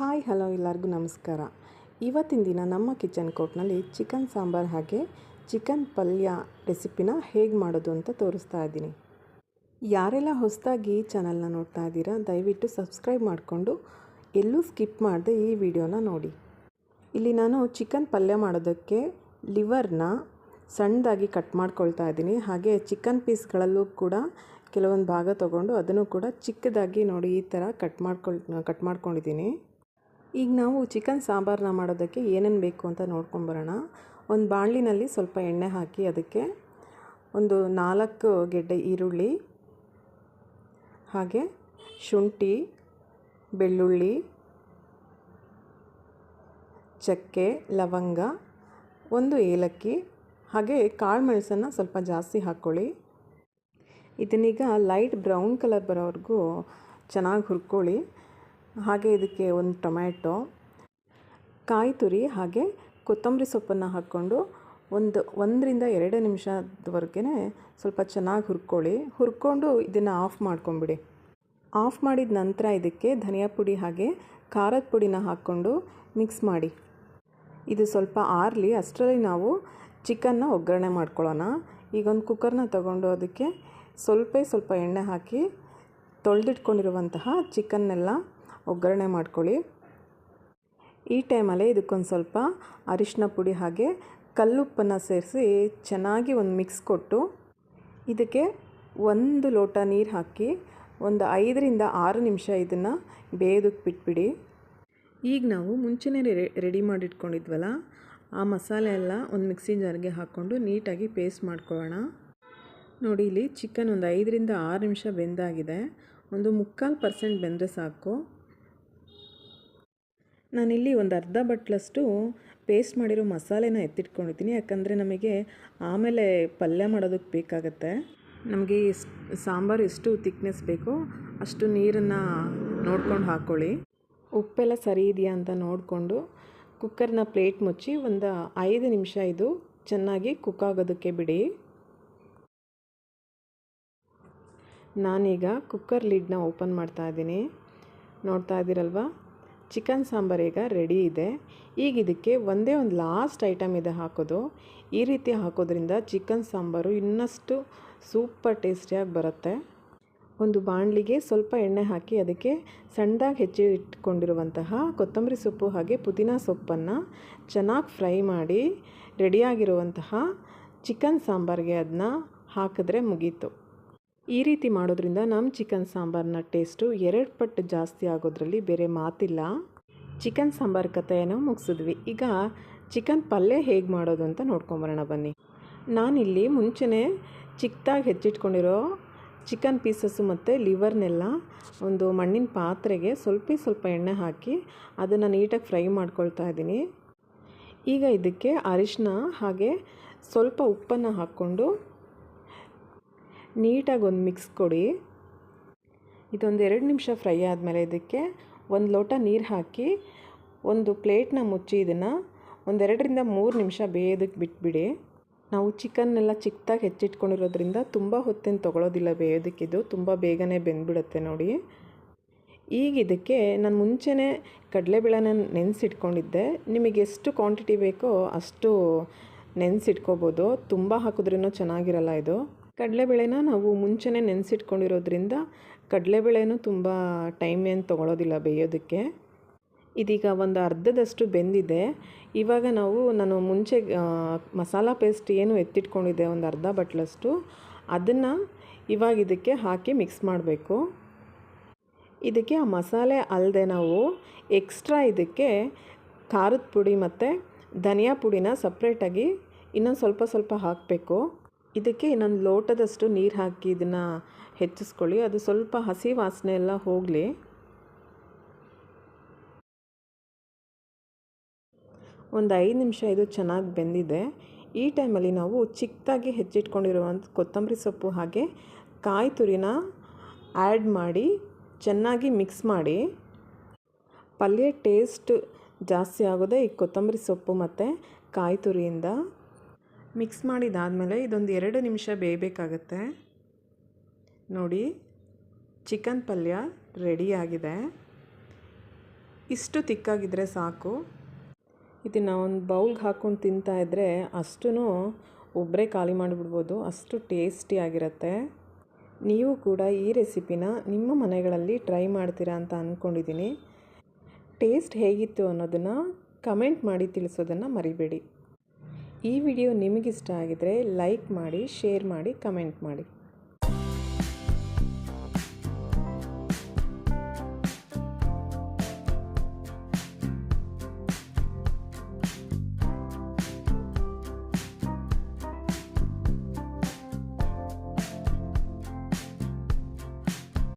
Hi, hello ಎಲ್ಲರಿಗೂ ನಮಸ್ಕಾರ. ಇವತ್ತಿನ ದಿನ ನಮ್ಮ ಕಿಚನ್ ಕೋರ್ಟ್ನಲ್ಲಿ ಚಿಕನ್ ಸಾಂಬಾರ್ ಹಾಗೆ ಚಿಕನ್ ಪಲ್ಯ ರೆಸಿಪಿನ ಹೇಗೆ ಮಾಡೋದು ಅಂತ ತೋರಿಸ್ತಾ ಇದ್ದೀನಿ. ಯಾರೆಲ್ಲ ಹೊಸದಾಗಿ ಈ ಚಾನಲ್ನ ನೋಡ್ತಾ ಇದ್ದೀರಾ, ದಯವಿಟ್ಟು ಸಬ್ಸ್ಕ್ರೈಬ್ ಮಾಡಿಕೊಂಡು ಎಲ್ಲೂ ಸ್ಕಿಪ್ ಮಾಡದೆ ಈ ವಿಡಿಯೋನ ನೋಡಿ. ಇಲ್ಲಿ ನಾನು ಚಿಕನ್ ಪಲ್ಯ ಮಾಡೋದಕ್ಕೆ ಲಿವರ್ನ ಸಣ್ಣದಾಗಿ ಕಟ್ ಮಾಡ್ಕೊಳ್ತಾ ಇದ್ದೀನಿ. ಹಾಗೆ ಚಿಕನ್ ಪೀಸ್ಗಳಲ್ಲೂ ಕೂಡ ಕೆಲವೊಂದು ಭಾಗ ತೊಗೊಂಡು ಅದನ್ನು ಕೂಡ ಚಿಕ್ಕದಾಗಿ ನೋಡಿ ಈ ಥರ ಕಟ್ ಮಾಡ್ಕೊಳ್, ಕಟ್ ಮಾಡ್ಕೊಂಡಿದ್ದೀನಿ. ಈಗ ನಾವು ಚಿಕನ್ ಸಾಂಬಾರನ್ನ ಮಾಡೋದಕ್ಕೆ ಏನೇನು ಬೇಕು ಅಂತ ನೋಡ್ಕೊಂಬರೋಣ. ಒಂದು ಬಾಣಲಿನಲ್ಲಿ ಸ್ವಲ್ಪ ಎಣ್ಣೆ ಹಾಕಿ ಅದಕ್ಕೆ ಒಂದು ನಾಲ್ಕು ಗೆಡ್ಡೆ ಈರುಳ್ಳಿ, ಹಾಗೆ ಶುಂಠಿ, ಬೆಳ್ಳುಳ್ಳಿ, ಚಕ್ಕೆ, ಲವಂಗ, ಒಂದು ಏಲಕ್ಕಿ, ಹಾಗೆ ಕಾಳು ಮೆಣಸನ್ನು ಸ್ವಲ್ಪ ಜಾಸ್ತಿ ಹಾಕ್ಕೊಳ್ಳಿ ಇದನ್ನೀಗ ಲೈಟ್ ಬ್ರೌನ್ ಕಲರ್ ಬರೋವರೆಗೂ ಚೆನ್ನಾಗಿ ಹುರ್ಕೊಳ್ಳಿ. ಹಾಗೆ ಇದಕ್ಕೆ ಒಂದು ಟೊಮ್ಯಾಟೊ, ಕಾಯಿ ತುರಿ ಹಾಗೆ ಕೊತ್ತಂಬರಿ ಸೊಪ್ಪನ್ನು ಹಾಕ್ಕೊಂಡು ಒಂದು ಒಂದರಿಂದ ಎರಡು ನಿಮಿಷದವರೆಗೆ ಸ್ವಲ್ಪ ಚೆನ್ನಾಗಿ ಹುರ್ಕೊಳ್ಳಿ. ಹುರ್ಕೊಂಡು ಇದನ್ನು ಆಫ್ ಮಾಡ್ಕೊಂಬಿಡಿ. ಆಫ್ ಮಾಡಿದ ನಂತರ ಇದಕ್ಕೆ ಧನಿಯಾ ಪುಡಿ ಹಾಗೆ ಖಾರದ ಪುಡಿನ ಹಾಕ್ಕೊಂಡು ಮಿಕ್ಸ್ ಮಾಡಿ. ಇದು ಸ್ವಲ್ಪ ಆರಲಿ, ಅಷ್ಟರಲ್ಲಿ ನಾವು ಚಿಕನ್ನ ಒಗ್ಗರಣೆ ಮಾಡ್ಕೊಳ್ಳೋಣ. ಈಗ ಒಂದು ಕುಕ್ಕರ್ನ ತಗೊಂಡು ಅದಕ್ಕೆ ಸ್ವಲ್ಪ ಸ್ವಲ್ಪ ಎಣ್ಣೆ ಹಾಕಿ ತೊಳೆದಿಟ್ಕೊಂಡಿರುವಂತಹ ಚಿಕನ್ನೆಲ್ಲ ಒಗ್ಗರಣೆ ಮಾಡ್ಕೊಳ್ಳಿ. ಈ ಟೈಮಲ್ಲೇ ಇದಕ್ಕೊಂದು ಸ್ವಲ್ಪ ಅರಿಶಿನ ಪುಡಿ ಹಾಗೆ ಕಲ್ಲುಪ್ಪನ್ನು ಸೇರಿಸಿ ಚೆನ್ನಾಗಿ ಒಂದು ಮಿಕ್ಸ್ ಕೊಟ್ಟು ಇದಕ್ಕೆ ಒಂದು ಲೋಟ ನೀರು ಹಾಕಿ ಒಂದು ಐದರಿಂದ ಆರು ನಿಮಿಷ ಇದನ್ನು ಬೇಯೋದಕ್ಕೆ ಬಿಟ್ಬಿಡಿ. ಈಗ ನಾವು ಮುಂಚೆನೇ ರೆ ರೆಡಿ ಮಾಡಿಟ್ಕೊಂಡಿದ್ವಲ್ಲ, ಆ ಮಸಾಲೆ ಎಲ್ಲ ಒಂದು ಮಿಕ್ಸಿ ಜಾರ್ಗೆ ಹಾಕ್ಕೊಂಡು ನೀಟಾಗಿ ಪೇಸ್ಟ್ ಮಾಡ್ಕೊಳ್ಳೋಣ. ನೋಡಿ, ಇಲ್ಲಿ ಚಿಕನ್ ಒಂದು ಐದರಿಂದ ಆರು ನಿಮಿಷ ಬೆಂದಾಗಿದೆ. ಒಂದು ಮುಕ್ಕಾಲು ಪರ್ಸೆಂಟ್ ಬೆಂದರೆ ಸಾಕು. ನಾನಿಲ್ಲಿ ಒಂದು ಅರ್ಧ ಬಟ್ಲಷ್ಟು ಪೇಸ್ಟ್ ಮಾಡಿರೋ ಮಸಾಲೆನ ಎತ್ತಿಟ್ಕೊಂಡಿದ್ದೀನಿ. ಯಾಕಂದರೆ ನಮಗೆ ಆಮೇಲೆ ಪಲ್ಯ ಮಾಡೋದಕ್ಕೆ ಬೇಕಾಗತ್ತೆ. ನಮಗೆ ಸಾಂಬಾರು ಎಷ್ಟು ತಿಕ್ನೆಸ್ ಬೇಕೋ ಅಷ್ಟು ನೀರನ್ನು ನೋಡ್ಕೊಂಡು ಹಾಕ್ಕೊಳ್ಳಿ ಉಪ್ಪೆಲ್ಲ ಸರಿ ಇದೆಯಾ ಅಂತ ನೋಡಿಕೊಂಡು ಕುಕ್ಕರ್ನ ಪ್ಲೇಟ್ ಮುಚ್ಚಿ ಒಂದು ಐದು ನಿಮಿಷ ಇದು ಚೆನ್ನಾಗಿ ಕುಕ್ ಆಗೋದಕ್ಕೆ ಬಿಡಿ. ನಾನೀಗ ಕುಕ್ಕರ್ ಲಿಡ್ನ ಓಪನ್ ಮಾಡ್ತಾ ಇದ್ದೀನಿ. ನೋಡ್ತಾ ಇದ್ದೀರಲ್ವ? ಚಿಕನ್ ಸಾಂಬಾರು ಈಗ ರೆಡಿ ಇದೆ. ಈಗ ಇದಕ್ಕೆ ಒಂದೇ ಒಂದು ಲಾಸ್ಟ್ ಐಟಮ್ ಇದೆ ಹಾಕೋದು. ಈ ರೀತಿ ಹಾಕೋದ್ರಿಂದ ಚಿಕನ್ ಸಾಂಬಾರು ಇನ್ನಷ್ಟು ಸೂಪರ್ ಟೇಸ್ಟಿಯಾಗಿ ಬರುತ್ತೆ. ಒಂದು ಬಾಣಲಿಗೆ ಸ್ವಲ್ಪ ಎಣ್ಣೆ ಹಾಕಿ ಅದಕ್ಕೆ ಸಣ್ಣದಾಗಿ ಹೆಚ್ಚಿ ಇಟ್ಕೊಂಡಿರುವಂತಹ ಕೊತ್ತಂಬರಿ ಸೊಪ್ಪು ಹಾಗೆ ಪುದೀನ ಸೊಪ್ಪನ್ನು ಚೆನ್ನಾಗಿ ಫ್ರೈ ಮಾಡಿ ರೆಡಿಯಾಗಿರುವಂತಹ ಚಿಕನ್ ಸಾಂಬಾರಿಗೆ ಅದನ್ನ ಹಾಕಿದ್ರೆ ಮುಗೀತು. ಈ ರೀತಿ ಮಾಡೋದ್ರಿಂದ ನಮ್ಮ ಚಿಕನ್ ಸಾಂಬಾರನ್ನ ಟೇಸ್ಟು ಎರಡು ಪಟ್ಟು ಜಾಸ್ತಿ ಆಗೋದ್ರಲ್ಲಿ ಬೇರೆ ಮಾತಿಲ್ಲ. ಚಿಕನ್ ಸಾಂಬಾರು ಕಥೆಯನ್ನು ಮುಗಿಸಿದ್ವಿ. ಈಗ ಚಿಕನ್ ಪಲ್ಯ ಹೇಗೆ ಮಾಡೋದು ಅಂತ ನೋಡ್ಕೊಂಬರೋಣ ಬನ್ನಿ. ನಾನಿಲ್ಲಿ ಮುಂಚೆನೇ ಚಿಕ್ಕದಾಗಿ ಹೆಚ್ಚಿಟ್ಕೊಂಡಿರೋ ಚಿಕನ್ ಪೀಸಸ್ಸು ಮತ್ತು ಲಿವರ್ನೆಲ್ಲ ಒಂದು ಮಣ್ಣಿನ ಪಾತ್ರೆಗೆ ಸ್ವಲ್ಪ ಸ್ವಲ್ಪ ಎಣ್ಣೆ ಹಾಕಿ ಅದನ್ನು ನೀಟಾಗಿ ಫ್ರೈ ಮಾಡ್ಕೊಳ್ತಾ ಇದ್ದೀನಿ. ಈಗ ಇದಕ್ಕೆ ಅರಿಶಿನ ಹಾಗೆ ಸ್ವಲ್ಪ ಉಪ್ಪನ್ನು ಹಾಕ್ಕೊಂಡು ನೀಟಾಗಿ ಒಂದು ಮಿಕ್ಸ್ ಕೊಡಿ. ಇದೊಂದು ಎರಡು ನಿಮಿಷ ಫ್ರೈ ಆದಮೇಲೆ ಇದಕ್ಕೆ ಒಂದು ಲೋಟ ನೀರು ಹಾಕಿ, ಒಂದು ಪ್ಲೇಟ್ನ ಮುಚ್ಚಿ ಇದನ್ನು ಒಂದೆರಡರಿಂದ ಮೂರು ನಿಮಿಷ ಬೇಯೋದಕ್ಕೆ ಬಿಟ್ಬಿಡಿ. ನಾವು ಚಿಕನ್ನೆಲ್ಲ ಚಿಕ್ಕದಾಗಿ ಹೆಚ್ಚಿಟ್ಕೊಂಡಿರೋದ್ರಿಂದ ತುಂಬ ಹೊತ್ತೇನು ತೊಗೊಳೋದಿಲ್ಲ ಬೇಯೋದಕ್ಕಿದು ತುಂಬ ಬೇಗನೆ ಬೆಂದ್ಬಿಡುತ್ತೆ ನೋಡಿ. ಈಗ ಇದಕ್ಕೆ ನಾನು ಮುಂಚೆನೇ ಕಡಲೆಬೇಳೆನ ನೆನೆಸಿಟ್ಕೊಂಡಿದ್ದೆ. ನಿಮಗೆ ಎಷ್ಟು ಕ್ವಾಂಟಿಟಿ ಬೇಕೋ ಅಷ್ಟು ನೆನೆಸಿಟ್ಕೋಬೋದು. ತುಂಬ ಹಾಕಿದ್ರೂ ಚೆನ್ನಾಗಿರಲ್ಲ ಇದು. ಕಡಲೆಬೇಳೆನ ನಾವು ಮುಂಚೆನೇ ನೆನೆಸಿಟ್ಕೊಂಡಿರೋದ್ರಿಂದ ಕಡಲೆಬೇಳೆನೂ ತುಂಬ ಟೈಮ್ ಏನು ತೊಗೊಳೋದಿಲ್ಲ ಬೇಯೋದಕ್ಕೆ. ಇದೀಗ ಒಂದು ಅರ್ಧದಷ್ಟು ಬೆಂದಿದೆ. ಇವಾಗ ನಾವು ನಾನು ಮುಂಚೆ ಮಸಾಲ ಪೇಸ್ಟ್ ಏನು ಎತ್ತಿಟ್ಕೊಂಡಿದ್ದೆ ಒಂದು ಅರ್ಧ ಬಟ್ಲಷ್ಟು, ಅದನ್ನು ಇವಾಗ ಇದಕ್ಕೆ ಹಾಕಿ ಮಿಕ್ಸ್ ಮಾಡಬೇಕು. ಇದಕ್ಕೆ ಆ ಮಸಾಲೆ ಅಲ್ಲದೆ ನಾವು ಎಕ್ಸ್ಟ್ರಾ ಇದಕ್ಕೆ ಖಾರದ ಪುಡಿ ಮತ್ತು ಧನಿಯಾ ಪುಡಿನ ಸಪ್ರೇಟಾಗಿ ಇನ್ನೊಂದು ಸ್ವಲ್ಪ ಸ್ವಲ್ಪ ಹಾಕಬೇಕು. ಇದಕ್ಕೆ ಇನ್ನೊಂದು ಲೋಟದಷ್ಟು ನೀರು ಹಾಕಿ ಇದನ್ನು ಹೆಚ್ಚಿಸ್ಕೊಳ್ಳಿ. ಅದು ಸ್ವಲ್ಪ ಹಸಿ ವಾಸನೆ ಎಲ್ಲ ಹೋಗಲಿ. ಒಂದು ಐದು ನಿಮಿಷ ಇದು ಚೆನ್ನಾಗಿ ಬೆಂದಿದೆ. ಈ ಟೈಮಲ್ಲಿ ನಾವು ಚಿಕ್ಕದಾಗಿ ಹೆಚ್ಚಿಟ್ಕೊಂಡಿರುವಂಥ ಕೊತ್ತಂಬರಿ ಸೊಪ್ಪು ಹಾಗೆ ಕಾಯಿ ತುರಿನ ಆ್ಯಡ್ ಮಾಡಿ ಚೆನ್ನಾಗಿ ಮಿಕ್ಸ್ ಮಾಡಿ. ಪಲ್ಯ ಟೇಸ್ಟ್ ಜಾಸ್ತಿ ಆಗೋದೇ ಈ ಕೊತ್ತಂಬರಿ ಸೊಪ್ಪು ಮತ್ತು ಕಾಯಿ ತುರಿಯಿಂದ. ಮಿಕ್ಸ್ ಮಾಡಿದಾದಮೇಲೆ ಇದೊಂದು ಎರಡು ನಿಮಿಷ ಬೇಯಬೇಕಾಗತ್ತೆ. ನೋಡಿ, ಚಿಕನ್ ಪಲ್ಯ ರೆಡಿಯಾಗಿದೆ ಇಷ್ಟು ತಿಕ್ಕಾಗಿದ್ದರೆ ಸಾಕು. ಇದನ್ನು ಒಂದು ಬೌಲ್ಗೆ ಹಾಕ್ಕೊಂಡು ತಿಂತಾ ಇದ್ದರೆ ಅಷ್ಟೂ ಒಬ್ಬರೇ ಖಾಲಿ ಮಾಡಿಬಿಡ್ಬೋದು, ಅಷ್ಟು ಟೇಸ್ಟಿಯಾಗಿರುತ್ತೆ ನೀವು ಕೂಡ ಈ ರೆಸಿಪಿನ ನಿಮ್ಮ ಮನೆಗಳಲ್ಲಿ ಟ್ರೈ ಮಾಡ್ತೀರಾ ಅಂತ ಅಂದ್ಕೊಂಡಿದ್ದೀನಿ ಟೇಸ್ಟ್ ಹೇಗಿತ್ತು ಅನ್ನೋದನ್ನು ಕಮೆಂಟ್ ಮಾಡಿ ತಿಳಿಸೋದನ್ನು ಮರಿಬೇಡಿ. ಈ ವಿಡಿಯೋ ನಿಮಗಿಷ್ಟ ಆಗಿದ್ದರೆ ಲೈಕ್ ಮಾಡಿ ಶೇರ್ ಮಾಡಿ ಕಮೆಂಟ್ ಮಾಡಿ.